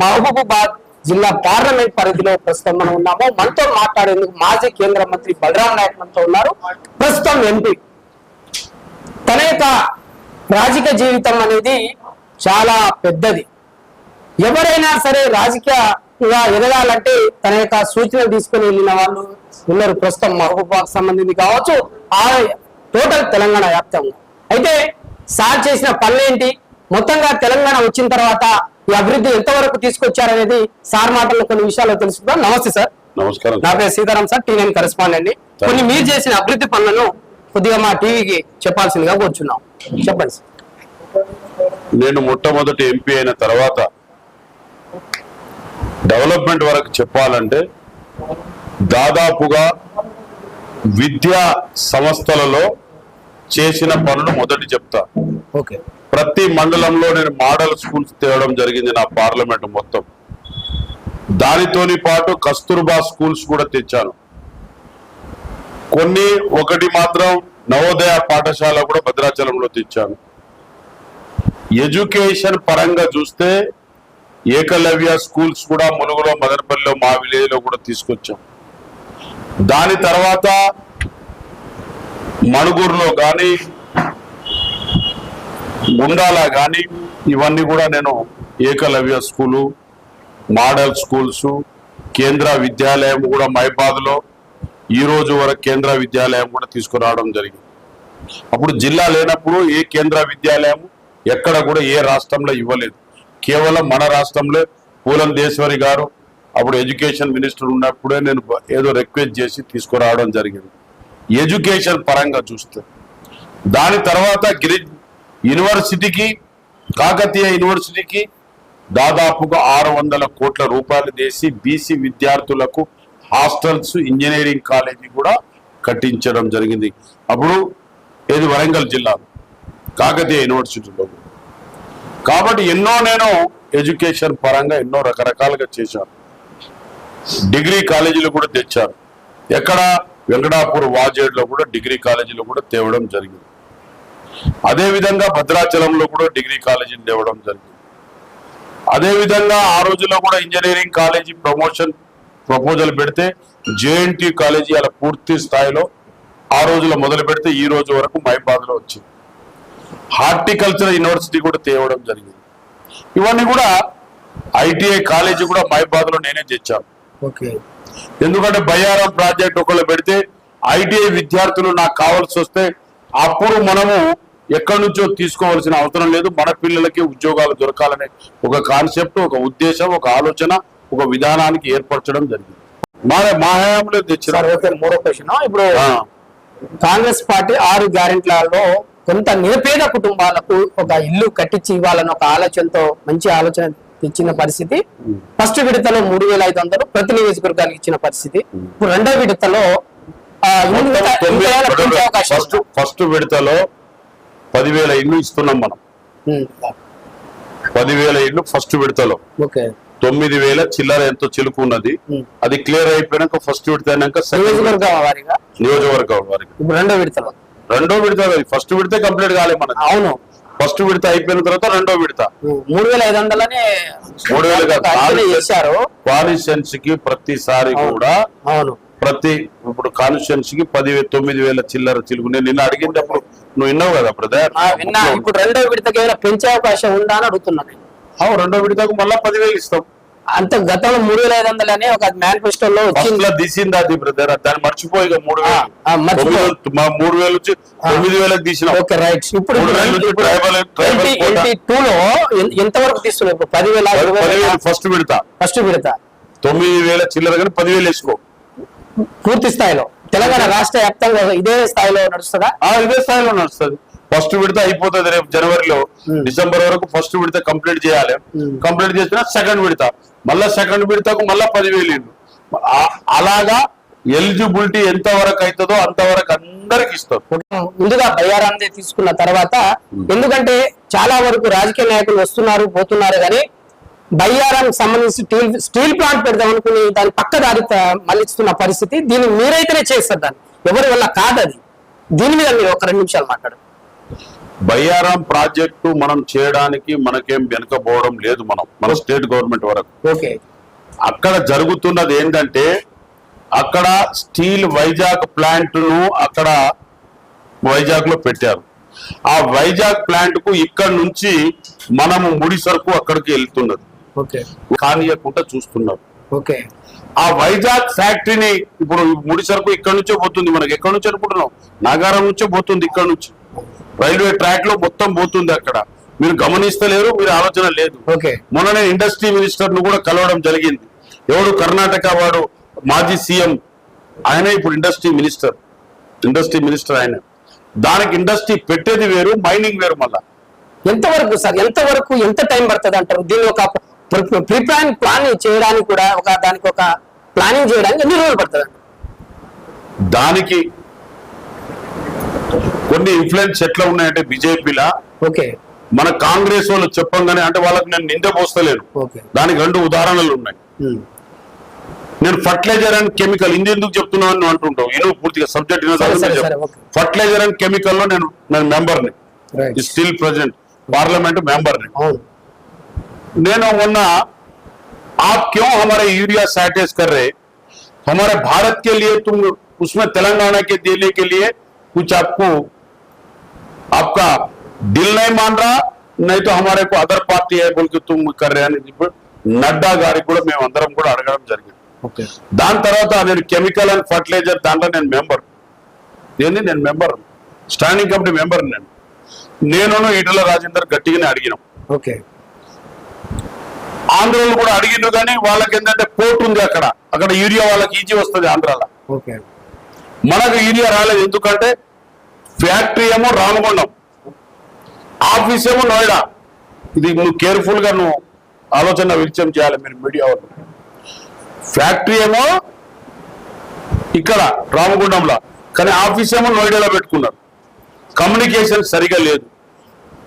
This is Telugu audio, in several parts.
మహబూబాబాద్ జిల్లా పార్లమెంట్ పరిధిలో ప్రస్తుతం మనం ఉన్నాము. మనతో మాట్లాడేందుకు మాజీ కేంద్ర మంత్రి బలరాం నాయక్ మనతో ఉన్నారు. ప్రస్తుతం ఎంపీ తన యొక్క రాజకీయ జీవితం అనేది చాలా పెద్దది. ఎవరైనా సరే రాజకీయంగా ఎదగాలంటే తన యొక్క సూచనలు తీసుకుని వెళ్ళిన వాళ్ళు ఉన్నారు. ప్రస్తుతం మహబూబాబాద్ సంబంధించి కావచ్చు ఆ టోటల్ తెలంగాణ వ్యాప్తంగా. అయితే సార్ చేసిన పనులేంటి మొత్తంగా తెలంగాణ వచ్చిన తర్వాత ఈ అభివృద్ధి ఎంతవరకు తీసుకొచ్చారనేది సార్ మాటల్లో కొన్ని విషయాలు తెలుసుకుందాం. నమస్తే సార్. నమస్కారం నా పేరు Sitaram sir T nine correspondent కొన్ని మీరు చేసిన అభివృద్ధి పనులను కొద్దిగా మా టీవీకి చెప్పాల్సిందిగా కూర్చున్నాం. చెప్పండి సార్. నేను మొట్టమొదటి ఎంపీ అయిన తర్వాత డెవలప్మెంట్ వరకు చెప్పాలంటే దాదాపుగా విద్యా సంస్థలలో చేసిన పనులు మొదటి చెప్తా. ఓకే. ప్రతి మండలంలో నేను మోడల్ స్కూల్స్ తేవడం జరిగింది నా పార్లమెంట్ మొత్తం. దానితోని పాటు కస్తూర్బా స్కూల్స్ కూడా తెచ్చాను. కొన్ని ఒకటి మాత్రం నవోదయ పాఠశాల కూడా భద్రాచలంలో తెచ్చాను. ఎడ్యుకేషన్ పరంగా చూస్తే ఏకలవ్య స్కూల్స్ కూడా ములుగులో మదనపల్లిలో మా విలేజ్లో కూడా తీసుకొచ్చాం. దాని తర్వాత మణుగూరులో కానీ గుండాల కానీ ఇవన్నీ కూడా నేను ఏకలవ్య స్కూలు మోడల్ స్కూల్స్ కేంద్ర విద్యాలయం కూడా మైబాద్లో ఈ రోజు వరకు కేంద్ర విద్యాలయం కూడా తీసుకురావడం జరిగింది. అప్పుడు జిల్లా లేనప్పుడు ఏ కేంద్ర విద్యాలయం ఎక్కడ కూడా ఏ రాష్ట్రంలో ఇవ్వలేదు. కేవలం మన రాష్ట్రంలో పూలం దేశ్వరి గారు అప్పుడు ఎడ్యుకేషన్ మినిస్టర్ ఉన్నప్పుడే నేను ఏదో రిక్వెస్ట్ చేసి తీసుకురావడం జరిగింది. ఎడ్యుకేషన్ పరంగా చూస్తే దాని తర్వాత గిరి యూనివర్సిటీకి కాకతీయ యూనివర్సిటీకి దాదాపుగా ఆరు వందల కోట్ల రూపాయలు చేసి బీసీ విద్యార్థులకు హాస్టల్స్ ఇంజనీరింగ్ కాలేజీ కూడా కట్టించడం జరిగింది. అప్పుడు ఏది వరంగల్ జిల్లా కాకతీయ యూనివర్సిటీలో. కాబట్టి ఎన్నో నేను ఎడ్యుకేషన్ పరంగా ఎన్నో రకరకాలుగా చేశాను. డిగ్రీ కాలేజీలు కూడా తెచ్చారు ఎక్కడ? వెంకటాపూర్ వాజేడ్లో కూడా డిగ్రీ కాలేజీలు కూడా తేవడం జరిగింది. అదే విధంగా భద్రాచలంలో కూడా డిగ్రీ కాలేజీని తేవడం జరిగింది. అదే విధంగా ఆ రోజుల్లో కూడా ఇంజనీరింగ్ కాలేజీ ప్రమోషన్ ప్రపోజల్ పెడితే జేఎన్టీ కాలేజీ అలా పూర్తి స్థాయిలో ఆ రోజులో మొదలు పెడితే ఈ రోజు వరకు మైబాద్లో వచ్చింది. హార్టికల్చర్ యూనివర్సిటీ కూడా తేవడం జరిగింది. ఇవన్నీ కూడా ఐటీఐ కాలేజీ కూడా మైబాద్లో నేనే తెచ్చాను. ఓకే. ఎందుకంటే బయ్యారం ప్రాజెక్ట్ ఒకళ్ళు పెడితే ఐటీఐ విద్యార్థులు నాకు కావాల్సి వస్తే అప్పుడు మనము ఎక్కడి నుంచో తీసుకోవాల్సిన అవసరం లేదు. మన పిల్లలకి ఉద్యోగాలు దొరకాలనే ఒక కాన్సెప్ట్ ఒక ఉద్దేశం ఒక ఆలోచన ఒక విధానానికి ఏర్పరచడం జరిగింది. మా మా హయాంలో తెచ్చిన ఓకే మూడో క్వశ్చన్. ఇప్పుడు కాంగ్రెస్ పార్టీ ఆరు గ్యారెంట్లలో కొంత నిరుపేద కుటుంబాలకు ఒక ఇల్లు కట్టించి ఇవ్వాలని ఒక ఆలోచనతో మంచి ఆలోచన ఇచ్చిన పరిస్థితి. ఫస్ట్ విడతలో మూడు వేల ఐదు వందలు ప్రతి నియోజకవర్గానికి ఇచ్చిన పరిస్థితి. ఇప్పుడు రెండో విడతలో ఫస్ట్ ఫస్ట్ విడతలో పదివేల ఇల్లు ఇస్తున్నాం మనం. పదివేల ఇల్లు ఫస్ట్ విడతలో. ఓకే. తొమ్మిది వేల చిల్లర ఎంతో చిలుకున్నది. అది క్లియర్ అయిపోయినాక ఫస్ట్ విడత నియోజకవర్గం వారికి రెండో విడతలో. రెండో విడత ఫస్ట్ విడత కంప్లీట్ కాలే మనకి అవును. ఫస్ట్ విడత అయిపోయిన తర్వాత రెండో విడత. మూడు వేల ఐదు వందలని మూడు వేలు కాన్స్టిట్యున్సీ కి ప్రతిసారి. కూడా అవును. ప్రతి ఇప్పుడు కాన్స్టిట్యున్సీ కి పది తొమ్మిది వేల చిల్లర చిలుకు. నేను నిన్న అడిగినప్పుడు నువ్వు విన్నావు కదా బ్రదర్ విన్నా. ఇప్పుడు రెండో విడతకి ఏమైనా పెంచే అవకాశం ఉందా అని అడుగుతున్నాను నేను. అవును రెండో విడతకు మళ్ళా పదివేలు ఇస్తాం. అంత గతంలో మూడు వేల ఐదు వందలు అని ఒక మేనిఫెస్టోలో ఫస్ట్ వచ్చింది. తీసింది అది బ్రదర్ దాన్ని మర్చిపోయి మూడు మా మూడు వేలు వచ్చి తొమ్మిది వేలకు తీసినాం. ఓకే రైట్ ఇప్పుడు. ట్వంటీ టూ లో ఎంతవరకు తీస్తున్నారు ఇప్పుడు? పదివేలు ఫస్ట్ విడత. ఫస్ట్ విడత. తొమ్మిది వేల చిల్లర కానీ పదివేలు వేసుకో. పూర్తి స్థాయిలో. తెలంగాణ రాష్ట్ర వ్యాప్తంగా ఇదే స్థాయిలో నడుస్తుందా? ఆ ఇదే స్థాయిలో నడుస్తుంది. ఫస్ట్ విడత అయిపోతుంది రేపు జనవరిలో. డిసెంబర్ వరకు ఫస్ట్ విడత కంప్లీట్ చేయాలి. కంప్లీట్ చేసిన సెకండ్ విడత. మళ్ళా సెకండ్ విడతకు మళ్ళా పదివేలు ఇల్లు. ఆ- అలాగా ఎలిజిబిలిటీ ఎంత వరకు అవుతుందో అంతవరకు అందరికి ఇస్తారు ముందుగా బయ్యారాన్ని తీసుకున్న తర్వాత ఎందుకంటే చాలా వరకు రాజకీయ నాయకులు వస్తున్నారు పోతున్నారు కానీ బయ్యారం సంబంధించి స్టీల్ స్టీల్ ప్లాంట్ పెడదాం అనుకుని దాని పక్క దారి మళ్ళిస్తున్న పరిస్థితి. దీన్ని మీరైతేనే చేస్తారు దాన్ని. ఎవరి వల్ల కాదు అది దీని మీద మీరు ఒక రెండు నిమిషాలు మాట్లాడండి బయ్యారం ప్రాజెక్టు మనం చేయడానికి మనకేం వెనుకపోవడం లేదు మనం. మన స్టేట్ గవర్నమెంట్ వరకు. ఓకే. అక్కడ జరుగుతున్నది ఏంటంటే అక్కడ స్టీల్ వైజాగ్ ప్లాంట్ను అక్కడ వైజాగ్లో పెట్టారు. ఆ వైజాగ్ ప్లాంట్కు ఇక్కడ నుంచి మనము ముడి సరుకు అక్కడికి వెళ్తున్నది. కానియకుండా చూస్తున్నారు ఓకే. ఆ వైజాగ్ ఫ్యాక్టరీని ఇప్పుడు ముడి సరుకు ఇక్కడ నుంచే పోతుంది మనకి. ఎక్కడి నుంచి అనుకుంటున్నాం నాగారం నుంచే పోతుంది ఇక్కడ నుంచి. రైల్వే ట్రాక్లో మొత్తం పోతుంది అక్కడ. మీరు గమనిస్తలేరు మీరు ఆలోచన లేదు. మొన్ననే ఇండస్ట్రీ మినిస్టర్ను కూడా కలవడం జరిగింది. ఎవడు కర్ణాటక వాడు? మాజీ సీఎం. ఆయన ఇప్పుడు ఇండస్ట్రీ మినిస్టర్. ఇండస్ట్రీ మినిస్టర్ ఆయన. దానికి ఇండస్ట్రీ పెట్టేది వేరు మైనింగ్ వేరు మళ్ళా. ఎంతవరకు సార్? ఎంతవరకు ఎంత టైం పడుతుంది అంటారు? దీన్ని ఒక ప్రీ ప్లాన్ ప్లాన్ చేయడానికి కూడా ఒక దానికి ఒక ప్లానింగ్ చేయడానికి ఎన్ని రోజులు పడుతుంది? దానికి కొన్ని ఇన్ఫ్లుయెన్స్ ఎట్లా ఉన్నాయంటే బీజేపీలా. ఓకే. మన కాంగ్రెస్ వాళ్ళు చెప్పంగానే అంటే వాళ్ళకి నేను నింద పోస్తలేను దానికి రెండు ఉదాహరణలు ఉన్నాయి. నేను ఫర్టిలైజర్ అండ్ కెమికల్ ఇది ఎందుకు చెప్తున్నావు అని అంటుంటావు. ఇను పూర్తిగా సబ్జెక్ట్. ఫర్టిలైజర్ అండ్ కెమికల్లో నేను నేను మెంబర్ని. స్టిల్ ప్రెసిడెంట్ పార్లమెంట్ మెంబర్ని. అవును. నేను మొన్న आप क्यों हमारे यूरिया सैटेज कर रहे हमारे भारत के लिए तुम उसमें तेलंगाना के देने के लिए कुछ आपको आपका दिल नहीं मान रहा नहीं तो हमारे को अदर पार्टी है बोल के तुम कर रहे అని చెప్పి నడ్డా గారికి కూడా మేము అందరం కూడా అడగడం జరిగింది ఓకే దాని తర్వాత నేను కెమికల్ అండ్ ఫర్టిలైజర్ దాంట్లో నేను మెంబర్ ఏంది నేను మెంబర్ స్టాండింగ్ కమిటీ మెంబర్ నేను నేను ఈటల రాజేందర్ గట్టిగానే అడిగినాం ఓకే ఆంధ్రలో కూడా అడిగిండ్రు కానీ వాళ్ళకి ఏంటంటే పోర్ట్ ఉంది అక్కడ. అక్కడ యూరియా వాళ్ళకి ఈజీ వస్తుంది ఆంధ్రాలో. ఓకే. మనకు యూరియా రాలేదు. ఎందుకంటే ఫ్యాక్టరీ ఏమో రామగుండం ఆఫీస్ ఏమో నోయిడా. ఇది నువ్వు కేర్ఫుల్గా నువ్వు ఆలోచన విలిచం చేయాలి మీరు మీడియా వాళ్ళు. ఫ్యాక్టరీ ఏమో ఇక్కడ రామగుండంలో. కానీ ఆఫీస్ ఏమో నోయిడాలో పెట్టుకున్నారు. కమ్యూనికేషన్ సరిగా లేదు.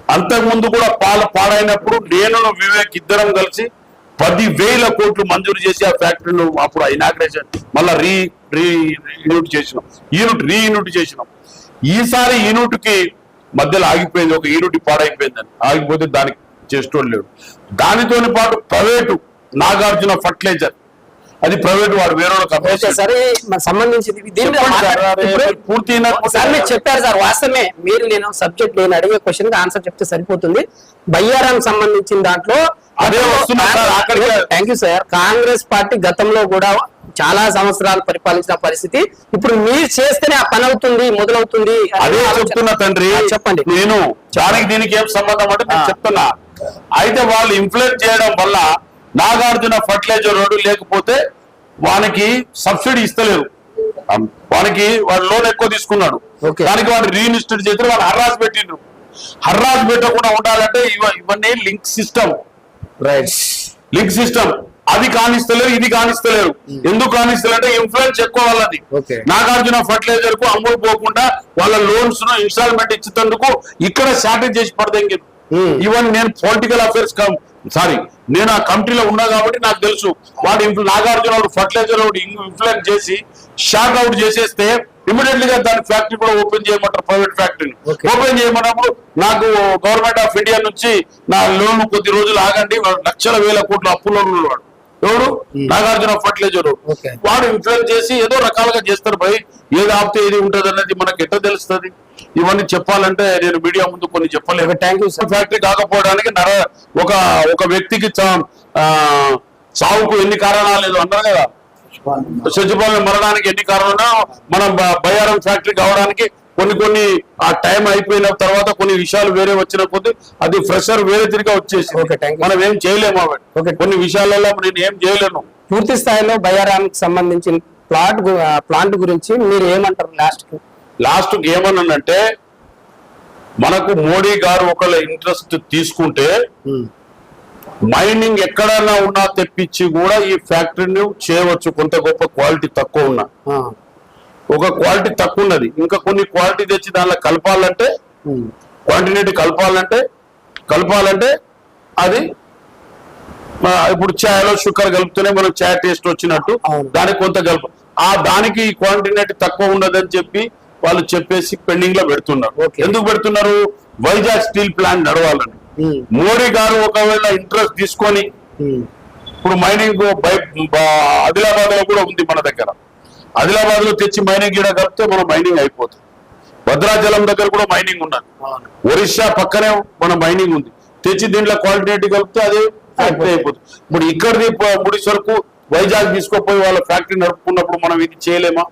అంతకుముందు కూడా పాల పాడైనప్పుడు నేను వివేక్ ఇద్దరం కలిసి పది వేల కోట్లు మంజూరు చేసి ఆ ఫ్యాక్టరీలో అప్పుడు ఇనాగ్రేషన్ మళ్ళా రీ రీ యూనిట్ చేసినాం. యూనిట్ రీ యూనిట్ చేసినాం. ఈసారి యూనిట్కి మధ్యలో ఆగిపోయింది ఒక యూనిట్ పాడైపోయిందని. ఆగిపోతే దానికి చేసేటోళ్ళు లేడు. దానితోని పాటు ప్రైవేటు నాగార్జున ఫర్టిలైజర్. అది ప్రైవేట్ వాడు వేరే. సరే సంబంధించింది. దీని పూర్తి సార్ మీరు చెప్పారు సార్ వాస్తవమే. మీరు నేను సబ్జెక్ట్ నేను అడిగే క్వశ్చన్కి ఆన్సర్ చెప్తే సరిపోతుంది. బయ్యారం సంబంధించిన దాంట్లో అదే. Thank you sir. Congress party గతంలో కూడా చాలా సంవత్సరాలు పరిపాలించిన పరిస్థితి. ఇప్పుడు మీరు చేస్తేనే ఆ పని అవుతుంది మొదలవుతుంది. అదే చెప్తున్నా తండ్రి. చెప్పండి. నేను దానికి దీనికి ఏం సంబంధం అంటే నేను. చెప్తున్నా. అయితే వాళ్ళు ఇన్ఫ్లుయెన్స్ చేయడం వల్ల నాగార్జున ఫర్టిలైజర్ రోడ్డు లేకపోతే వానికి సబ్సిడీ ఇస్తలేరు. అం- వానికి వాడు లోన్ ఎక్కువ తీసుకున్నాడు. దానికి వాడు రీఇన్వెస్టెడ్ చేసి వాడు హర్రాస్ పెట్టిండ్రు హర్రాస్ పెట్టకుండా ఉండాలంటే ఇవ- ఇవన్నీ link system right link system అది కానిస్తలేరు ఇది కానిస్తలేరు. ఎందుకు కానిస్తలేరు అంటే ఇన్ఫ్లుయెన్స్ ఎక్కువ వాళ్ళది. నాగార్జున ఫర్టిలైజర్కు అమ్ముడు పోకుండా వాళ్ళ లోన్స్ను ఇన్స్టాల్మెంట్ ఇచ్చేందుకు ఇక్కడ షార్టేజ్ చేసి పడదంగి Hmm. ఈవెన్ నేను పొలిటికల్ అఫైర్స్ సారీ నేను ఆ కమిటీలో ఉన్నా కాబట్టి నాకు తెలుసు. వాడు నాగార్జున వాడు ఫర్టిలైజర్ వాడు ఇన్ఫ్లుయెన్స్ చేసి షార్ట్ అవుట్ చేసేస్తే ఇమీడియట్లీ గా దాని ఫ్యాక్టరీ కూడా ఓపెన్ చేయమంటారు ప్రైవేట్ ఫ్యాక్టరీని. ఓపెన్ చేయమన్నప్పుడు నాకు గవర్నమెంట్ ఆఫ్ ఇండియా నుంచి నా లోన్ కొద్ది రోజులు ఆగండి లక్షల వేల కోట్ల అప్పులో ఉన్నాడు వాడు. ఎవడు నాగార్జున ఫర్టిలైజర్. వాడు ఇన్ఫ్లుయెన్స్ చేసి ఏదో రకాలుగా చేస్తారు భయ్ ఏది ఆపితే ఏది ఉంటది అనేది మనకి ఎట్లా తెలుస్తుంది? ఇవన్నీ చెప్పాలంటే నేను మీడియా ముందు కొన్ని చెప్పలేను థ్యాంక్ యూ సార్ ఫ్యాక్టరీ కాకపోవడానికి నర ఒక ఒక వ్యక్తికి చావుకు ఎన్ని కారణాలు లేదు అన్నారు కదా? సచివాలయం. మరణానికి ఎన్ని కారణాలు? మనం బ- బయ్యారం ఫ్యాక్టరీ కావడానికి కొన్ని కొన్ని ఆ టైం అయిపోయిన తర్వాత కొన్ని విషయాలు వేరే వచ్చిన కొద్ది అది ఫ్రెషర్ వేరే తిరిగి వచ్చేసి. మనం ఏం చేయలేము. కొన్ని విషయాలలో నేను ఏం చేయలేను. పూర్తి స్థాయిలో బయ్యారానికి సంబంధించిన ప్లాట్ ప్లాంట్ గురించి మీరు ఏమంటారు లాస్ట్కి లాస్ట్ ఏమన్నానంటే మనకు మోడీ గారు ఒకళ్ళ ఇంట్రెస్ట్ తీసుకుంటే మైనింగ్ ఎక్కడైనా ఉన్నా తెప్పించి కూడా ఈ ఫ్యాక్టరీని చేయవచ్చు. కొంత గొప్ప క్వాలిటీ తక్కువ ఉన్నా. ఒక క్వాలిటీ తక్కువ ఉన్నది. ఇంకా కొన్ని క్వాలిటీ తెచ్చి దానిలో కలపాలంటే ఉమ్, క్వాంటిటీ కలపాలంటే కలపాలంటే అది ఇప్పుడు ఛాయలో షుగర్ కలిపితేనే మనం ఛాయ్ టేస్ట్ వచ్చినట్టు. దానికి కొంత కలుపు. ఆ దానికి క్వాంటిటీ తక్కువ ఉన్నదని చెప్పి వాళ్ళు చెప్పేసి పెండింగ్లో పెడుతున్నారు. ఎందుకు పెడుతున్నారు? వైజాగ్ స్టీల్ ప్లాంట్ నడవాలని. మోడీ గారు ఒకవేళ ఇంట్రెస్ట్ తీసుకొని ఇప్పుడు మైనింగ్ ఆదిలాబాద్లో కూడా ఉంది మన దగ్గర. ఆదిలాబాద్లో తెచ్చి మైనింగ్ కూడా కలిపితే మన మైనింగ్ అయిపోతుంది. భద్రాచలం దగ్గర కూడా మైనింగ్ ఉన్నది. ఒరిస్సా పక్కనే మన మైనింగ్ ఉంది. తెచ్చి దీంట్లో క్వాలిటీ కలిపితే అది ఫ్యాక్టరీ అయిపోతుంది. ఇప్పుడు ఇక్కడిది ముడి సరుకు వైజాగ్ తీసుకోపోయి వాళ్ళ ఫ్యాక్టరీ నడుపుకున్నప్పుడు మనం ఇది చేయలేమా?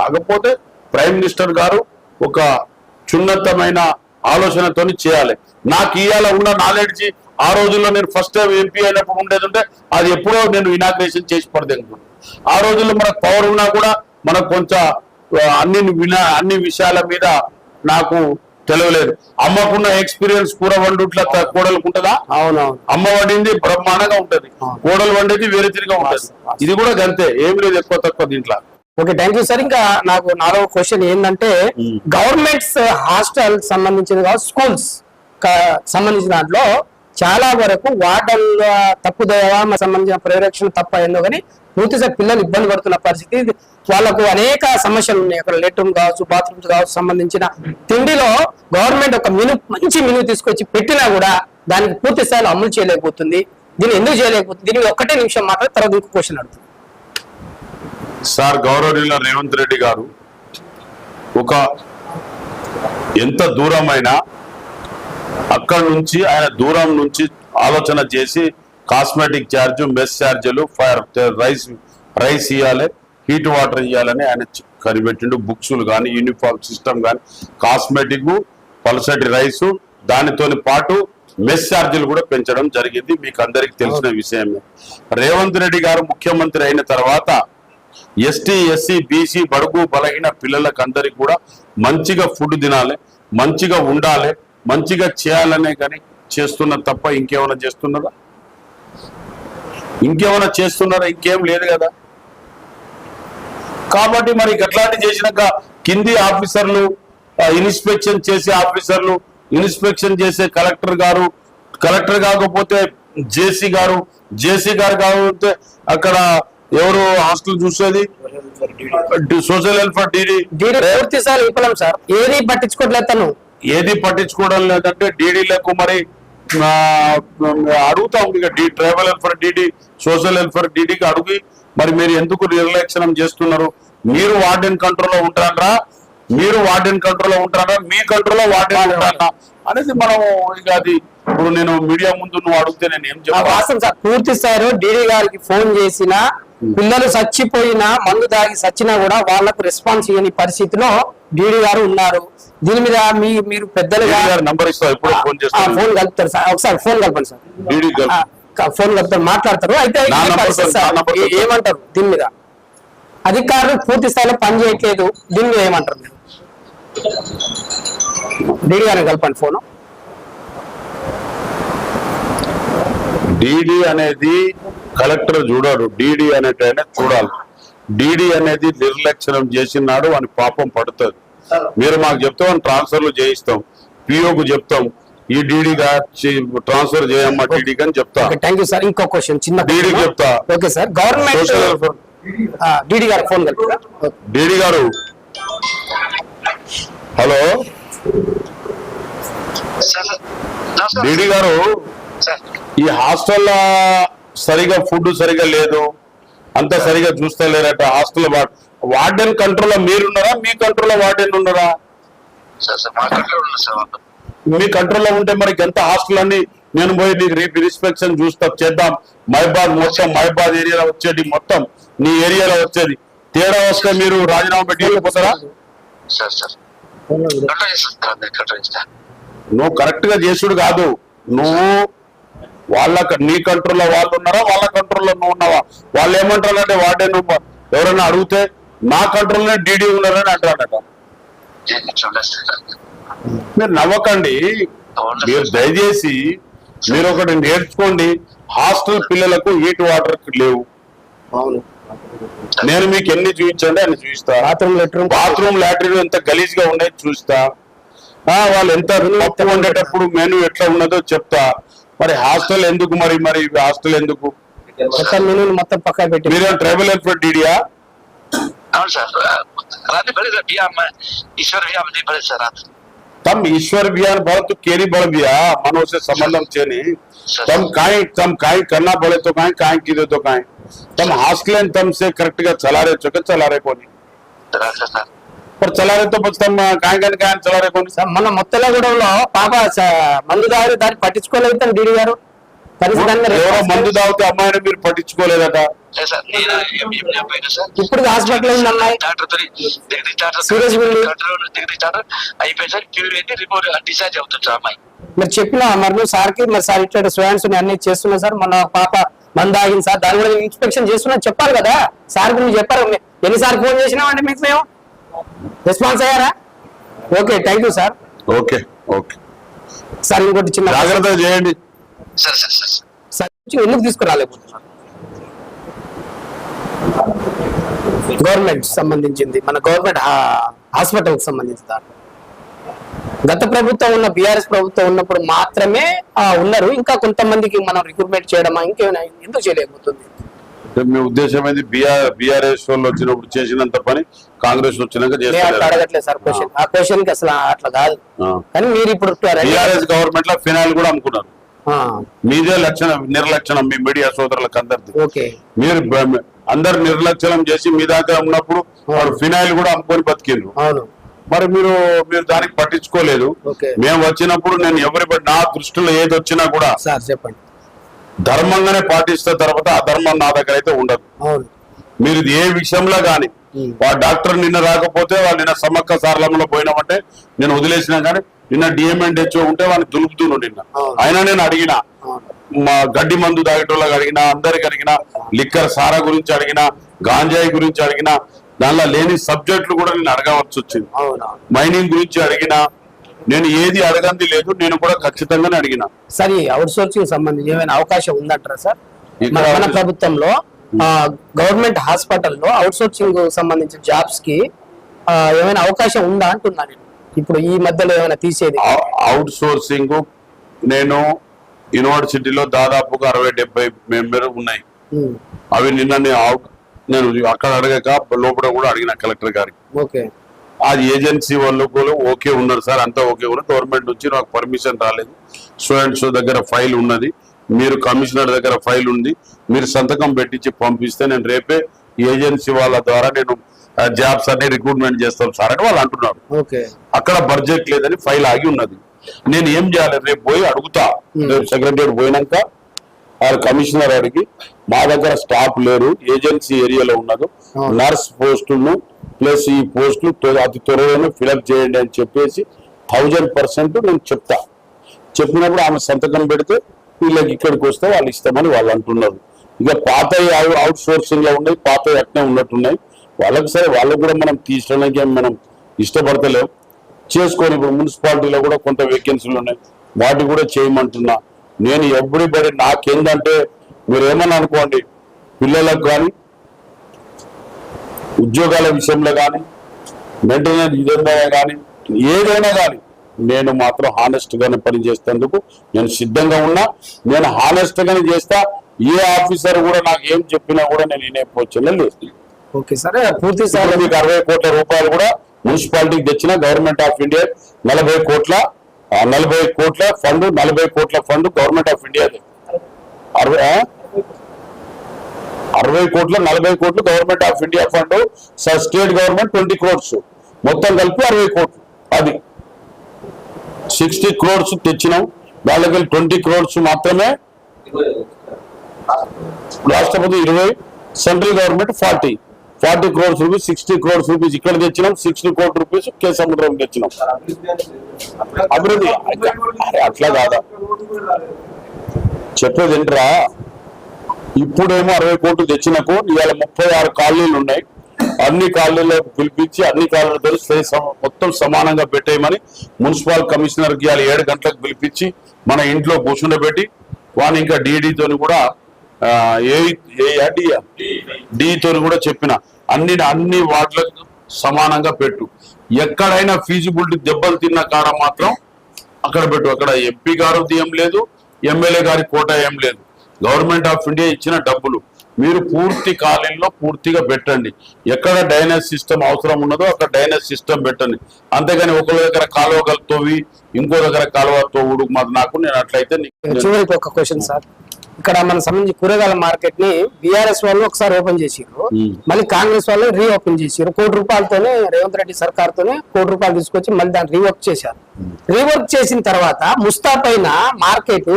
కాకపోతే ప్రైమ్ మినిస్టర్ గారు ఒక చున్నతమైన ఆలోచనతోని చేయాలి. నాకు ఇవాళ ఉన్న నాలెడ్జ్ ఆ రోజుల్లో నేను ఫస్ట్ టైం ఎంపీ అయినప్పుడు ఉండేది ఉంటే అది ఎప్పుడో నేను ఇనాగ్రేషన్ చేసి పడితే అనుకున్నాను ఆ రోజుల్లో మనకు పవర్ ఉన్నా కూడా మనకు ఆ, అన్ని వినా అన్ని విషయాల మీద నాకు తెలియలేదు అమ్మకున్న ఎక్స్పీరియన్స్ కూర వండుట్ల కోడలకు ఉంటుందా? అవునవును. అమ్మ వండింది బ్రహ్మాండంగా ఉంటది. కోడలు వండేది వేరే తిరిగా ఉంటది. ఇది కూడా గంతే. ఏం లేదు ఎక్కువ తక్కువ దీంట్లో. ఓకే థ్యాంక్ యూ సార్ ఇంకా నాకు నాలుగో క్వశ్చన్ ఏంటంటే. గవర్నమెంట్స్ హాస్టల్ సంబంధించిన స్కూల్స్ సంబంధించిన దాంట్లో చాలా వరకు వార్డన్ తప్పుదోవ సంబంధించిన పరిరక్షణ తప్ప ఏందో కానీ పూర్తిగా పిల్లలు ఇబ్బంది పడుతున్న పరిస్థితి. వాళ్ళకు అనేక సమస్యలు ఉన్నాయి. అక్కడ లెట్రూమ్ కావచ్చు బాత్రూమ్స్ కావచ్చు సంబంధించిన తిండిలో గవర్నమెంట్ ఒక మెను మంచి మెను తీసుకొచ్చి పెట్టినా కూడా దానికి పూర్తి స్థాయిలో అమలు చేయలేకపోతుంది. దీన్ని ఎందుకు చేయలేకపోతుంది? దీనికి ఒక్కటే నిమిషం మాట్లాడి తర్వాత ఇంకో క్వశ్చన్ అడుగుతుంది సార్ గౌరవనీయుల రేవంత్ రెడ్డి గారు ఒక ఎంత దూరమైనా అక్కడి నుంచి ఆయన దూరం నుంచి ఆలోచన చేసి కాస్మెటిక్ ఛార్జ్ మెస్ ఛార్జీలు ఫైర్ రైస్ రైస్ ఇవ్వాలి హీట్ వాటర్ ఇవ్వాలని ఆయన కనిపెట్టిండు. బుక్స్లు కానీ యూనిఫామ్ సిస్టమ్ కానీ కాస్మెటిక్ పల్సటి రైసు దానితోని పాటు మెస్ ఛార్జీలు కూడా పెంచడం జరిగింది. మీకు అందరికి తెలిసిన విషయమే. రేవంత్ రెడ్డి గారు ముఖ్యమంత్రి అయిన తర్వాత ఎస్టీ ఎస్సీ బీసీ బడుగు బలహీన పిల్లలకందరికీ కూడా మంచిగా ఫుడ్ తినాలి మంచిగా ఉండాలి మంచిగా చేయాలనే కానీ చేస్తున్న తప్ప ఇంకేమైనా చేస్తున్నారా? ఇంకేమైనా చేస్తున్నారా? ఇంకేం లేదు కదా. కాబట్టి మరి అట్లాంటి చేసినాక కింది ఆఫీసర్లు ఇన్స్పెక్షన్ చేసే ఆఫీసర్లు ఇన్స్పెక్షన్ చేసే కలెక్టర్ గారు కలెక్టర్ కాకపోతే జేసీ గారు జేసీ గారు కాకపోతే అక్కడ ఎవరు హాస్టల్ చూసేది? Social welfare DD. డీడీ పూర్తి సార్ విఫలం సార్. ఏది పట్టించుకోవట్లేదు తను. ఏది పట్టించుకోవడం లేదంటే డీడీలకు మరి అడుగుతా ఉంది ఇక D tribal welfare DD social welfare డీడీకి అడిగి మరి మీరు ఎందుకు నిర్లక్ష్యం చేస్తున్నారు? మీరు వార్డెన్ కంట్రోల్లో ఉంటారా? మీరు వార్డెన్ కంట్రోల్లో ఉంటారా? మీ కంట్రోల్లో వార్డెన్ ఉంటారా? అనేది మనం ఇక అది ఇప్పుడు నేను మీడియా ముందు నువ్వు అడిగితే నేను ఏం సార్ పూర్తి స్థాయిలో డీడీ గారికి ఫోన్ చేసినా పిల్లలు చచ్చిపోయినా మందు దాగి చచ్చినా కూడా వాళ్ళకు రెస్పాన్స్ ఇవ్వని పరిస్థితిలో డీడీ గారు ఉన్నారు. దీని మీద మీ మీరు పెద్దలుగా గారు నంబర్ ఎప్పుడు ఫోన్ ఫోన్ కలుపుతారు సార్. ఒకసారి ఫోన్ కలపండి సార్. డీడీ ఫోన్ కలుపుతారు మాట్లాడతారు. అయితే. ఏమంటారు దీని మీద? అధికారులు పూర్తి స్థాయిలో పని చేయట్లేదు దీని మీద ఏమంటారు మీరు డీడీ గారిని కలపండి ఫోన్. డీడీ అనేది కలెక్టర్ చూడడు. డీడీ అనేటైనా చూడాలి. డీడీ అనేది నిర్లక్ష్యం చేసినాడు అని పాపం పడుతుంది. మీరు మాకు చెప్తాం ట్రాన్స్ఫర్లు చేయిస్తాం. పిఓకు చెప్తాం. ఈ డీడీగా ట్రాన్స్ఫర్ చేయమ్మా డీడీకి అని చెప్తా. థ్యాంక్ యూ సార్ ఇంకో క్వశ్చన్ చిన్న డీడీ. చెప్తా. ఓకే సార్ గవర్నమెంట్ డీడీ గారికి ఫోన్ డీడీ గారు హలో? డీడీ గారు ఈ హాస్టల్లో సరిగా ఫుడ్ సరిగా లేదు అంత సరిగా చూస్తలేరట హాస్టల్ వార్డెన్ కంట్రోల్లో మీరున్నారా? మీ కంట్రోల్లో వార్డెన్ ఉన్నారా? మా కంట్రోల్ కంట్రోల్లో ఉంటే మరి ఎంత హాస్టల్ అని నేను పోయి నీకు రీప్ ఇన్స్పెక్షన్ చూస్తా చేద్దాం. మహిబాద్ మొత్తం మహిబాద్ ఏరియాలో వచ్చేది మొత్తం నీ ఏరియాలో వచ్చేది. తేడా వస్తే మీరు రాజీనామా పెట్టి వెళ్ళిపోతారా సార్ సార్. నువ్వు కరెక్ట్గా చేసుడు కాదు. నువ్వు వాళ్ళ నీ కంట్రోల్లో వాళ్ళు ఉన్నారా వాళ్ళ కంట్రోల్లో నువ్వు ఉన్నావా? వాళ్ళు ఏమంటారంటే వాడే నువ్వు ఎవరైనా అడిగితే నా కంట్రోల్నే డీడీ ఉన్నారని సార్ మీరు నవ్వకండి. అవును. మీరు. దయచేసి మీరు ఒకటి నేర్చుకోండి. హాస్టల్ పిల్లలకు హీట్ వాటర్ లేవు. అవును. నేను మీకు ఎన్ని చూపించండి అని చూపిస్తా బాత్రూమ్ లెట్రూమ్ బాత్రూమ్ లాట్రిన్ ఎంత గలీజ్ గా ఉన్నాయి చూస్తా ఆ, వాళ్ళు ఎంత పప్పు వండేటప్పుడు మెను ఎట్లా ఉన్నదో చెప్తా మరి హాస్టల్ ఎందుకు మరి మరి హాస్టల్ ఎందుకు మొత్తం మెనూలు మొత్తం పక్కన పెట్టి మీరేం ట్రైబల్ వెల్ఫేర్ డీడీయా అవును సార్ रात में पड़े सर भैया मैं ईश्वर भैया नहीं पड़े सर रात तम ईश्वर बिहार बल तो केरी बल बिया मनो से संबंधम छे नहीं सर तम काई तम काई करना पड़े तो काई काई कीधे तो काई तम हास्टलेन तम से करेक्ट గా चला रहे चुके चला रहे कोनी सर अच्छा सर पर चला रहे तो बस तम काई काई काई चला रहे कोनी సార్ మన మొత్తలగూడెంలో పాప స- మందు తాగి దాన్ని పట్టించుకోలేదు తను డీడీ గారు కనీసం దాని మీద ఎవరో మందు తాగితే అమ్మాయిని మీరు పట్టించుకోలేదట है सर నేను ఎమ్మెల్యే అబ్బాయి సార్ ఇప్పుడు హాస్పిటల్ ఉంది అమ్మాయి డాక్టర్ తో దగ్గర డాక్టర్ సూరజ్ వెల్లి. డాక్టర్ దగ్గర డాక్టర్ అయిపోయి సార్ క్యూర్ అయితే రిపోర్ట్ డిశ్చార్జ్ అవుతుంది సార్ అమ్మాయి మీరు చెప్పిన మరి నువ్వు సార్కి మరి సార్ ఇట్లా స్వయాన్స్ అన్ని చేస్తున్నా సార్ మన పాప మంద ఆగింది సార్ దాని కూడా ఇన్స్పెక్షన్ చేస్తున్నా. చెప్పాలి కదా. సార్ మీరు చెప్పారు. ఎన్నిసార్లు ఫోన్ చేసినామండి మీకు మేము? రెస్పాన్స్ అయ్యారా? Okay thank you sir okay okay sir ఇంకోటి చిన్న జాగ్రత్తగా చేయండి. సరే సరే సరే సార్ ఎందుకు తీసుకురాలేకపోతున్నారు గవర్నమెంట్ సంబంధించింది. మన గవర్నమెంట్ హాస్పిటల్కి సంబంధించి దాంట్లో. గత ప్రభుత్వం ఉన్న బీఆర్ఎస్ ప్రభుత్వం ఉన్నప్పుడు మాత్రమే ఆ, ఉన్నారు. ఇంకా కొంతమందికి మనం రిక్రూట్మెంట్ చేయడమా ఇంకేమైనా ఎందుకు చేయలేకపోతుంది? మీ ఉద్దేశం ఏంది? బీఆర్ బీఆర్ఎస్ వాళ్ళు వచ్చినప్పుడు చేసినంత పని కాంగ్రెస్ వచ్చినాక అడగట్లేదు సార్ క్వశ్చన్ ఆ. క్వశ్చన్కి అసలు అట్లా కాదు. కానీ మీరు ఇప్పుడు బీఆర్ఎస్ గవర్నమెంట్లో ఫినాయిల్ కూడా అమ్ముకున్నారు. మీదే లక్షణం నిర్లక్షణం మీ మీడియా సోదరులకు అందరిది. ఓకే. మీరు అందరు నిర్లక్ష్యం చేసి మీ దగ్గర ఉన్నప్పుడు వాడు ఫినాయిల్ కూడా అమ్ముకొని బతికిండ్రు. అవును. మరి మీరు మీరు దానికి పట్టించుకోలేదు. మేము వచ్చినప్పుడు నేను ఎవరి నా దృష్టిలో ఏది వచ్చినా కూడా సార్ చెప్పండి. ధర్మంగానే పాటిస్తే తర్వాత ఆ ధర్మం నా దగ్గర అయితే ఉండదు. మీరు ఇది ఏ విషయంలో గాని ఉమ్. వాడు డాక్టర్ నిన్న రాకపోతే వాళ్ళు నిన్న సమ్మక్క సారలంలో పోయినామంటే నేను వదిలేసినా కానీ నిన్న డిఎంఎన్ హెచ్ఓ ఉంటే వాడిని దులుపుతున్నాడు నిన్న. అయినా నేను అడిగిన మా గడ్డి మందు తాగేటోళ్ళకి అడిగినా అందరికి అడిగినా లిక్కర్ సారా గురించి అడిగినా గాంజాయి గురించి అడిగినా దానిలో లేని సబ్జెక్టులు కూడా నేను అడగవలసి వచ్చింది. మైనింగ్ గురించి అడిగినా నేను ఏది అడగంది లేదు నేను కూడా ఖచ్చితంగానే అడిగిన. సరే అవుట్ సోర్సింగ్ సంబంధించి ఏమైనా అవకాశం ఉందంటారా సార్? మన ప్రభుత్వంలో గవర్నమెంట్ హాస్పిటల్లో అవుట్ సోర్సింగ్ సంబంధించిన జాబ్స్కి ఏమైనా అవకాశం ఉందా అంటున్నా నేను. ఇప్పుడు ఈ మధ్యలో ఏమైనా తీసేది? అవుట్ సోర్సింగ్ నేను యూనివర్సిటీలో దాదాపుగా అరవై డెబ్బై మెంబర్ ఉన్నాయి. అవి నిన్న నేను అవుట్ నేను అక్కడ అడగక లోపల కూడా అడిగిన కలెక్టర్ గారికి. ఓకే. అది ఏజెన్సీ వాళ్ళు కూడా ఓకే ఉన్నారు సార్ అంతా ఓకే ఉన్నారు. గవర్నమెంట్ నుంచి నాకు పర్మిషన్ రాలేదు. స్టూడెంట్స్ దగ్గర ఫైల్ ఉన్నది. మీరు కమిషనర్ దగ్గర ఫైల్ ఉంది. మీరు సంతకం పెట్టించి పంపిస్తే నేను రేపే ఏజెన్సీ వాళ్ళ ద్వారా నేను జాబ్స్ అన్ని రిక్రూట్మెంట్ చేస్తాం సార్ అని వాళ్ళు అంటున్నారు. ఓకే. అక్కడ బడ్జెట్ లేదని ఫైల్ ఆగి ఉన్నది. నేను ఏం చేయాలి? రేపు పోయి అడుగుతా. రేపు సెక్రటరీ పోయినాక ఆ కమిషనర్ అడిగి మా దగ్గర స్టాఫ్ లేరు ఏజెన్సీ ఏరియాలో ఉన్నది. అవును. నర్స్ పోస్టులను ప్లస్ ఈ పోస్టులు అతి త్వరలోనే ఫిలప్ చేయండి అని చెప్పేసి థౌజండ్ పర్సెంట్ నేను చెప్తా. చెప్పినప్పుడు ఆమె సంతకం పెడితే వీళ్ళకి ఇక్కడికి వస్తే వాళ్ళు ఇస్తామని వాళ్ళు అంటున్నారు. ఇక పాత అవుట్ సోర్సింగ్లో ఉన్నాయి పాత అట్నే ఉన్నట్టున్నాయి. వాళ్ళకి సరే వాళ్ళకి కూడా మనం తీసడానికి ఏం మనం ఇష్టపడతలేం. చేసుకొని ఇప్పుడు మున్సిపాలిటీలో కూడా కొంత వేకెన్సీలు ఉన్నాయి. వాటి కూడా చేయమంటున్నా. నేను ఎవ్రీబడి నాకేందంటే మీరు ఏమని అనుకోండి పిల్లలకు కానీ ఉద్యోగాల విషయంలో కానీ మెయింటెనెన్స్ విధంగా కానీ ఏదైనా కానీ నేను మాత్రం హానెస్ట్ గానే పని చేసేందుకు నేను సిద్ధంగా ఉన్నా. నేను హానెస్ట్ గానే చేస్తా. ఏ ఆఫీసర్ కూడా నాకు ఏం చెప్పినా కూడా నేను వినేపోవచ్చునే లేదు. ఓకే సార్ పూర్తి మీకు అరవై కోట్ల రూపాయలు కూడా మున్సిపాలిటీకి తెచ్చిన గవర్నమెంట్ ఆఫ్ ఇండియా నలభై కోట్ల నలభై కోట్ల ఫండ్ నలభై కోట్ల ఫండ్ గవర్నమెంట్ ఆఫ్ ఇండియాది. అరవై అరవై కోట్ల నలభై కోట్లు government of India fund state government twenty crores మొత్తం కలిపి అరవై కోట్లు అది. సిక్స్టీ క్రోడ్స్ తెచ్చినాం. వాళ్ళకి ట్వంటీ క్రోడ్స్ మాత్రమే. రాష్ట్రపతి ఇరవై central government forty. Forty crores rupees sixty crores rupees ఇక్కడ తెచ్చినాం సిక్స్టీ కోటి రూపీస్ కే సముద్రం తెచ్చినాం. అభివృద్ధి అట్లా కాదా? చెప్పేది ఏంట్రా? ఇప్పుడేమో అరవై కోట్లు తెచ్చినకు ఇవాళ ముప్పై ఆరు కాలనీలు ఉన్నాయి. అన్ని కాలనీలో పిలిపించి అన్ని కాలనీలతో మొత్తం సమానంగా పెట్టేయమని మున్సిపల్ కమిషనర్కి ఇవాళ ఏడు గంటలకు పిలిపించి మన ఇంట్లో కూర్చుండబెట్టి వాని ఇంకా డిఈడితోని కూడా ఏ ఏ కూడా చెప్పిన. అన్ని అన్ని వార్డులకు సమానంగా పెట్టు. ఎక్కడైనా ఫీజిబిలిటీ దెబ్బలు తిన్న కాడ మాత్రం అక్కడ పెట్టు. అక్కడ ఎంపీ గారు ఏం లేదు ఎమ్మెల్యే గారి కోట ఏం లేదు. గవర్నమెంట్ ఆఫ్ ఇండియా ఇచ్చిన డబ్బులు మీరు పూర్తి కాలంలో పూర్తిగా పెట్టండి. ఎక్కడ డైనస్ సిస్టమ్ అవసరం ఉన్నదో అక్కడ డైనస్ సిస్టమ్ పెట్టండి. అంతేగాని ఒకళ్ళ దగ్గర కాలువ కలుతోవి ఇంకో దగ్గర కాలువ తోవుడు మాకు నాకు నేను అట్లయితే చివరికి ఒక క్వశ్చన్ సార్ ఇక్కడ మన సంబంధించి కూరగాయల మార్కెట్ని బీఆర్ఎస్ వాళ్ళు ఒకసారి ఓపెన్ చేసిర్రు. మ్మ్. మళ్ళీ కాంగ్రెస్ వాళ్ళు రీఓపెన్ చేసిర్రు. కోటి రూపాయలతోనే రేవంత్ రెడ్డి సర్కార్ తోనే కోటి రూపాయలు తీసుకొచ్చి మళ్ళీ దాన్ని రీవర్క్ చేశారు. రీవర్క్ చేసిన తర్వాత ముస్తాపైన మార్కెట్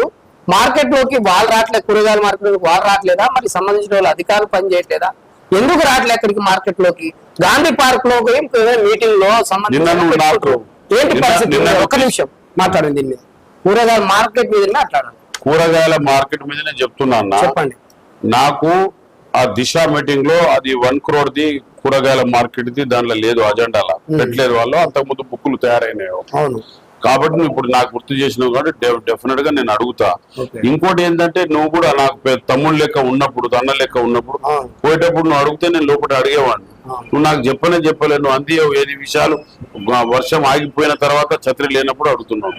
మార్కెట్లోకి వాళ్ళు రావట్లేదు కూరగాయల మార్కెట్లోకి వాళ్ళు రావట్లేదా? మరి సంబంధించిన వాళ్ళు అధికారులు పని చేయట్లేదా? ఎందుకు రావట్లేదు అక్కడికి మార్కెట్లోకి? గాంధీ పార్క్లో మీటింగ్లో సంబంధించిన ఏంటి పరిస్థితి? ఒక్క నిమిషం మాట్లాడండి దీని మీద కూరగాయల మార్కెట్ మీద మాట్లాడండి. కూరగాయల మార్కెట్ మీద నేను చెప్తున్నా. చెప్పండి. నాకు ఆ దిశ మీటింగ్లో అది వన్ క్రోడ్ ది కూరగాయల మార్కెట్ ది దాంట్లో లేదు అజెండాలో. పెట్టలేదు వాళ్ళు. అంతకు ముందు బుక్కులు తయారైనాయి. కాబట్టి నువ్వు ఇప్పుడు నాకు గుర్తు చేసినావు కాబట్టి డెఫినెట్గా నేను అడుగుతా. ఇంకోటి ఏంటంటే నువ్వు కూడా నాకు తమ్ముడు లెక్క ఉన్నప్పుడు అన్న లెక్క ఉన్నప్పుడు. పోయేటప్పుడు నువ్వు అడిగితే నేను లోపల అడిగేవాడిని. నువ్వు నాకు చెప్పనే చెప్పలేదు నువ్వు అంది ఏది విషయాలు వర్షం ఆగిపోయిన తర్వాత ఛత్రి లేనప్పుడు అడుగుతున్నావు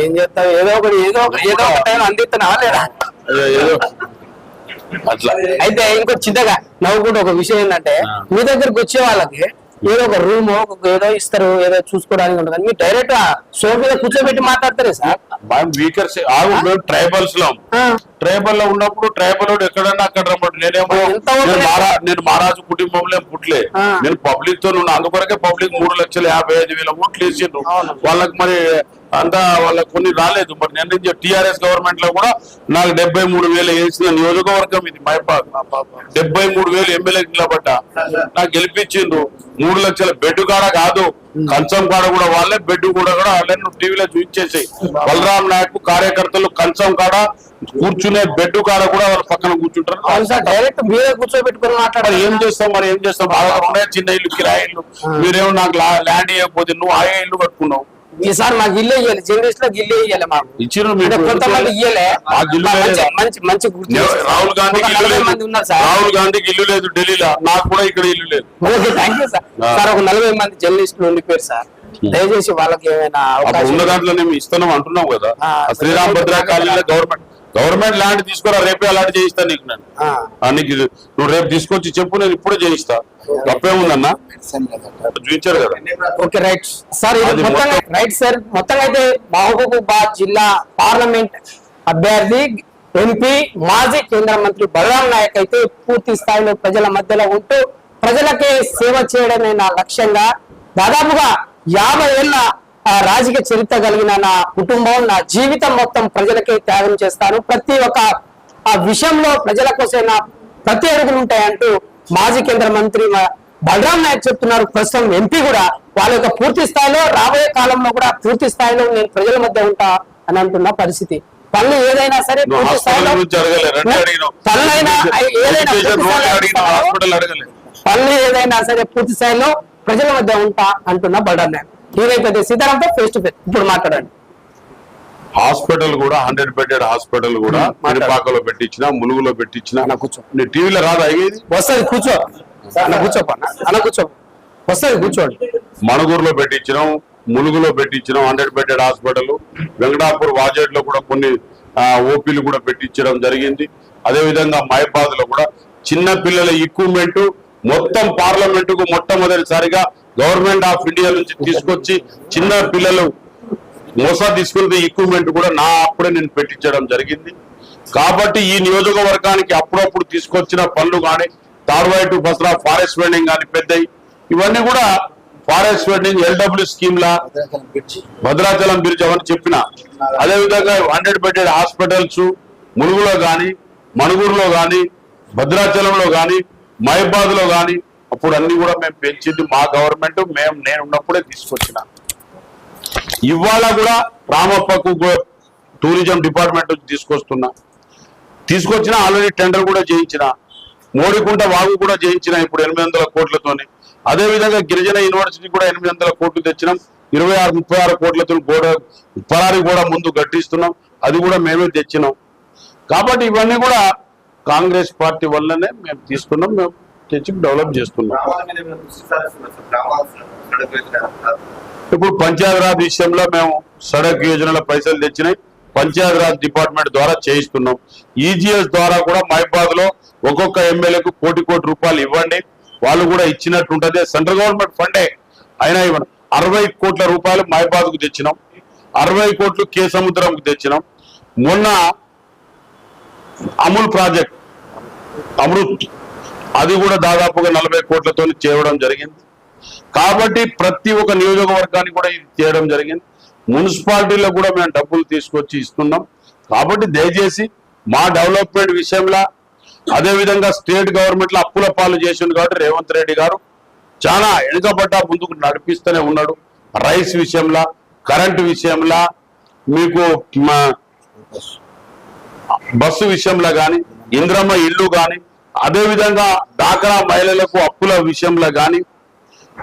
ఏం చేస్తావు ఏదో ఒకటి ఏదో ఏదో అందిస్తున్నా లేదా ఏదో అట్లా అయితే ఇంకో చిన్నగా నవ్వుకుంటే ఒక విషయం ఏంటంటే. మీ దగ్గరకు వచ్చే వాళ్ళకి ఏదో ఒక రూమ్ ఏదో ఇస్తారు ఏదో చూసుకోవడానికి ఉంటుంది. మీరు డైరెక్ట్ షో మీద కూర్చోబెట్టి మాట్లాడతారే సార్? మనం ట్రైబల్స్లో. ట్రైబల్లో ఉన్నప్పుడు ట్రైబల్ ఎక్కడన్నా అక్కడ రమ్మడు నేనేమో నేను మహారా- నేను మహారాజు కుటుంబంలో ఆ. నేను పబ్లిక్తో ఉన్నా. అందుకొరకే పబ్లిక్ మూడు లక్షల యాభై ఐదు వేల ఓట్లు వేసిండ్రు. వాళ్ళకి మరి అంతా వాళ్ళకి కొన్ని రాలేదు. మరి నేను టిఆర్ఎస్ గవర్నమెంట్లో కూడా నాకు డెబ్బై మూడు వేలు వేసిన నియోజకవర్గం ఇది మైపాక్ డెబ్బై మూడు వేలు ఎమ్మెల్యే నిలబడ్డా. నాకు గెలిపించిండ్రు. మూడు లక్షల బెడ్ కాడ కాదు. కంచం కాడ కూడా వాళ్ళే బెడ్ కూడా కూడా వాళ్ళే నువ్వు టీవీలో చూపించేసి బలరాం నాయక్ కార్యకర్తలు కంచం కాడ కూర్చునే బెడ్ కాడ కూడా వాళ్ళ పక్కన కూర్చుంటారు. డైరెక్ట్ మీరే కూర్చోబెట్టుకొని మరి మాట్లాడాలి ఏం చేస్తాం మరి? ఏం చేస్తాం? చిన్న ఇల్లు కిరాయి ఇల్లు? మీరేమో నాకు ల్యాండ్ ఇవ్వకపోతే నువ్వు ఆయే ఇల్లు కట్టుకున్నావు. ఈసారి మాకు ఇల్లే ఇయ్యాలి జనరేషన్లో ఇల్లే ఇయ్యాలి మాకు. మీకు కొంతమంది ఇయ్యలే మంచి? మంచి. రాహుల్ లేదు. మంది ఉన్నారు సార్. రాహుల్ గాంధీకి ఇల్లు లేదు ఢిల్లీలో. నాకు కూడా ఇక్కడ ఇల్లు లేదు. Okay thank you sir. Sir ఒక నలభై మంది జర్నలిస్టులు ఉండిపోయారు సార్. దయచేసి వాళ్ళకి ఏమైనా ఉన్న దాంట్లో మేము ఇస్తున్నాం అంటున్నాం కదా. శ్రీరామ్ భద్రా కాలనీలో గవర్నమెంట్ గవర్నమెంట్ ల్యాండ్ తీసుకురా రేపే అలాంటి చేయిస్తా నీకు నేను. నీకు నువ్వు రేపు తీసుకొచ్చి చెప్పు నేను ఇప్పుడే చేయిస్తా. తప్పేముందన్నా చూపించారు కదా. Okay right. సార్ మొత్తం- రైట్ సార్. మొత్తంగా అయితే మహబూబాబాద్ జిల్లా పార్లమెంట్ అభ్యర్థి ఎంపీ మాజీ కేంద్ర మంత్రి బలరాం నాయక్ అయితే పూర్తి స్థాయిలో ప్రజల మధ్యలో ఉంటూ ప్రజలకే సేవ చేయడమే నా లక్ష్యంగా దాదాపుగా యాభై ఏళ్ళ రాజకీయ చరిత్ర కలిగిన నా కుటుంబం నా జీవితం మొత్తం ప్రజలకే త్యాగం చేస్తాను. ప్రతి ఒక్క ఆ విషయంలో ప్రజల కోసం నా ప్రతి అడుగులు ఉంటాయంటూ మాజీ కేంద్ర మంత్రి బలరాం నాయక్ చెప్తున్నారు. ప్రస్తుతం ఎంపీ కూడా వాళ్ళ యొక్క పూర్తి స్థాయిలో రాబోయే కాలంలో కూడా పూర్తి స్థాయిలో నేను ప్రజల మధ్య ఉంటా అని అంటున్న పరిస్థితి. పనులు ఏదైనా సరే పూర్తి స్థాయిలో పనులైనా ఏదైనా పనులు ఏదైనా సరే పూర్తి స్థాయిలో ప్రజల మధ్య ఉంటా అంటున్న బలరాం నాయక్. ఏదైతే సీతారాంతో ఫేస్ టు ఫేస్ ఇప్పుడు మాట్లాడండి. హాస్పిటల్ కూడా హండ్రెడ్ బెడెడ్ హాస్పిటల్ కూడా మరిపాకలో పెట్టించిన ములుగులో పెట్టించిన. కూర్చో. టీవీలో రాదు అయ్యేది వస్తుంది కూర్చో. అన్న కూర్చోపా కూర్చో. వస్తుంది కూర్చోండి. మణుగూరులో పెట్టించినాం ములుగులో పెట్టించినాం హండ్రెడ్ బెడెడ్ హాస్పిటల్. వెంకటాపూర్ వాజేడ్లో కూడా కొన్ని ఓపీలు కూడా పెట్టించడం జరిగింది. అదే విధంగా మైబాద్లో కూడా చిన్న పిల్లల ఎక్విప్మెంట్ మొత్తం పార్లమెంట్కు మొట్టమొదటిసారిగా గవర్నమెంట్ ఆఫ్ ఇండియా నుంచి తీసుకొచ్చి చిన్న పిల్లలు మోసా తీసుకునే ఎక్విప్మెంట్ కూడా నా అప్పుడే నేను పెట్టించడం జరిగింది. కాబట్టి ఈ నియోజకవర్గానికి అప్పుడప్పుడు తీసుకొచ్చిన పనులు కానీ Tarvai to Basra forest vending కానీ పెద్దవి ఇవన్నీ కూడా ఫారెస్ట్ వెండింగ్ ఎల్డబ్ల్యూ స్కీమ్ లా భద్రాచలం బ్రిడ్జ్ అవన్నీ చెప్పిన. అదేవిధంగా హండ్రెడ్ బెడెడ్ హాస్పిటల్స్ ములుగులో కానీ మణుగూరులో కానీ భద్రాచలంలో కానీ మహిబాద్లో కానీ అప్పుడు అన్ని కూడా మేము పెంచింది మా గవర్నమెంట్ మేము నేను ఉన్నప్పుడే తీసుకొచ్చిన. ఇవాళ కూడా రామప్పకు గో- టూరిజం డిపార్ట్మెంట్ నుంచి తీసుకొస్తున్నా. తీసుకొచ్చిన ఆల్రెడీ టెండర్ కూడా చేయించిన. మోడికుంట వాగు కూడా చేయించిన ఇప్పుడు ఎనిమిది వందల కోట్లతోని. అదే విధంగా గిరిజన యూనివర్సిటీ కూడా ఎనిమిది వందల కోట్లు తెచ్చినాం. ఇరవై ఆరు ముప్పై ఆరు కోట్లతో గోడ పరారి కూడా ముందు గట్టిస్తున్నాం అది కూడా మేమే తెచ్చినాం. కాబట్టి ఇవన్నీ కూడా కాంగ్రెస్ పార్టీ వల్లనే మేము తీసుకున్నాం. మేము తెచ్చి డెవలప్ చేస్తున్నాం. ఇప్పుడు పంచాయతీరాజ్ విషయంలో మేము సడక్ యోజనల పైసలు తెచ్చినాయి. పంచాయతీరాజ్ డిపార్ట్మెంట్ ద్వారా చేయిస్తున్నాం. ఈజీఎస్ ద్వారా కూడా మహిబాద్లో ఒక్కొక్క ఎమ్మెల్యేకు కోటి కోటి రూపాయలు ఇవ్వండి. వాళ్ళు కూడా ఇచ్చినట్టు ఉంటుంది సెంట్రల్ గవర్నమెంట్ ఫండే. అయినా ఇవ్వండి అరవై కోట్ల రూపాయలు మైబాద్కు తెచ్చినాం. అరవై కోట్లు కే సముద్రంకు తెచ్చినాం. మొన్న అమూల్ ప్రాజెక్ట్ అమృత్ అది కూడా దాదాపుగా నలభై కోట్లతో చేయడం జరిగింది. కాబట్టి ప్రతి ఒక్క నియోజకవర్గానికి కూడా ఇది చేయడం జరిగింది. మున్సిపాలిటీలో కూడా మేము డబ్బులు తీసుకొచ్చి ఇస్తున్నాం. కాబట్టి దయచేసి మా డెవలప్మెంట్ విషయంలో అదేవిధంగా స్టేట్ గవర్నమెంట్లో అప్పుల పాలు చేసిండు కాబట్టి రేవంత్ రెడ్డి గారు చాలా వెనుకబడ్డ ముందుకు నడిపిస్తూనే ఉన్నాడు. రైస్ విషయంలో కరెంటు విషయంలో మీకు మా బస్సు విషయంలో కానీ ఇంద్రమ్మ ఇల్లు కానీ అదేవిధంగా డాక్రా మహిళలకు అప్పుల విషయంలో కానీ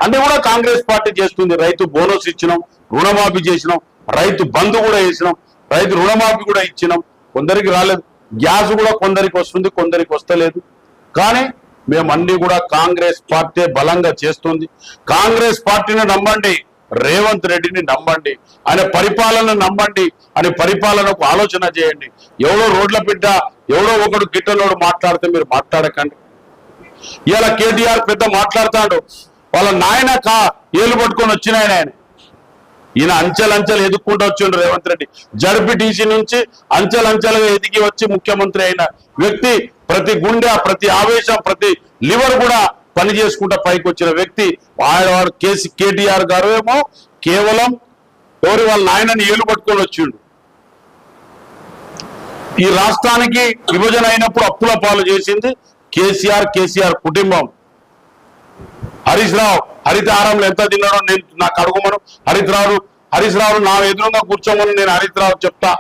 అన్ని కూడా కాంగ్రెస్ పార్టీ చేస్తుంది. రైతు బోనస్ ఇచ్చినాం రుణమాఫీ చేసినాం రైతు బంధు కూడా వేసినాం రైతు రుణమాఫీ కూడా ఇచ్చినాం. కొందరికి రాలేదు. గ్యాస్ కూడా కొందరికి వస్తుంది కొందరికి వస్తలేదు. కానీ మేము అన్ని కూడా కాంగ్రెస్ పార్టీ బలంగా చేస్తుంది. కాంగ్రెస్ పార్టీని నమ్మండి. రేవంత్ రెడ్డిని నమ్మండి. ఆయన పరిపాలన నమ్మండి. అని పరిపాలనకు ఆలోచన చేయండి. ఎవడో రోడ్ల బిడ్డ ఎవడో ఒకడు గిట్టలోడు మాట్లాడితే మీరు మాట్లాడకండి. ఇలా కేటీఆర్ పెద్ద మాట్లాడతాడు. వాళ్ళ నాయన కా ఏలు పట్టుకొని వచ్చిన ఆయన. ఆయన ఈయన అంచెలంచెలు ఎదుక్కుంటూ వచ్చిండు రేవంత్ రెడ్డి. జడ్పీటీసీ నుంచి అంచెలంచెలుగా ఎదిగి వచ్చి ముఖ్యమంత్రి అయిన వ్యక్తి. ప్రతి గుండె ప్రతి ఆవేశం ప్రతి లివర్ కూడా పని చేసుకుంటా పైకి వచ్చిన వ్యక్తి ఆయన వాడు కేసీ కేటీఆర్ గారు ఏమో కేవలం ఎవరి వాళ్ళ నాయనని ఏలు పట్టుకొని వచ్చిండు. ఈ రాష్ట్రానికి విభజన అయినప్పుడు అప్పుల పాలు చేసింది కేసీఆర్ కేసీఆర్ కుటుంబం. హరీష్ రావు హరితహారంలో ఎంత తిన్నాడో నేను నాకు అడుగుమను హరిత్ రావు హరీష్ రావు నా ఎదురుగా కూర్చోమని నేను హరిత్ రావు చెప్తా.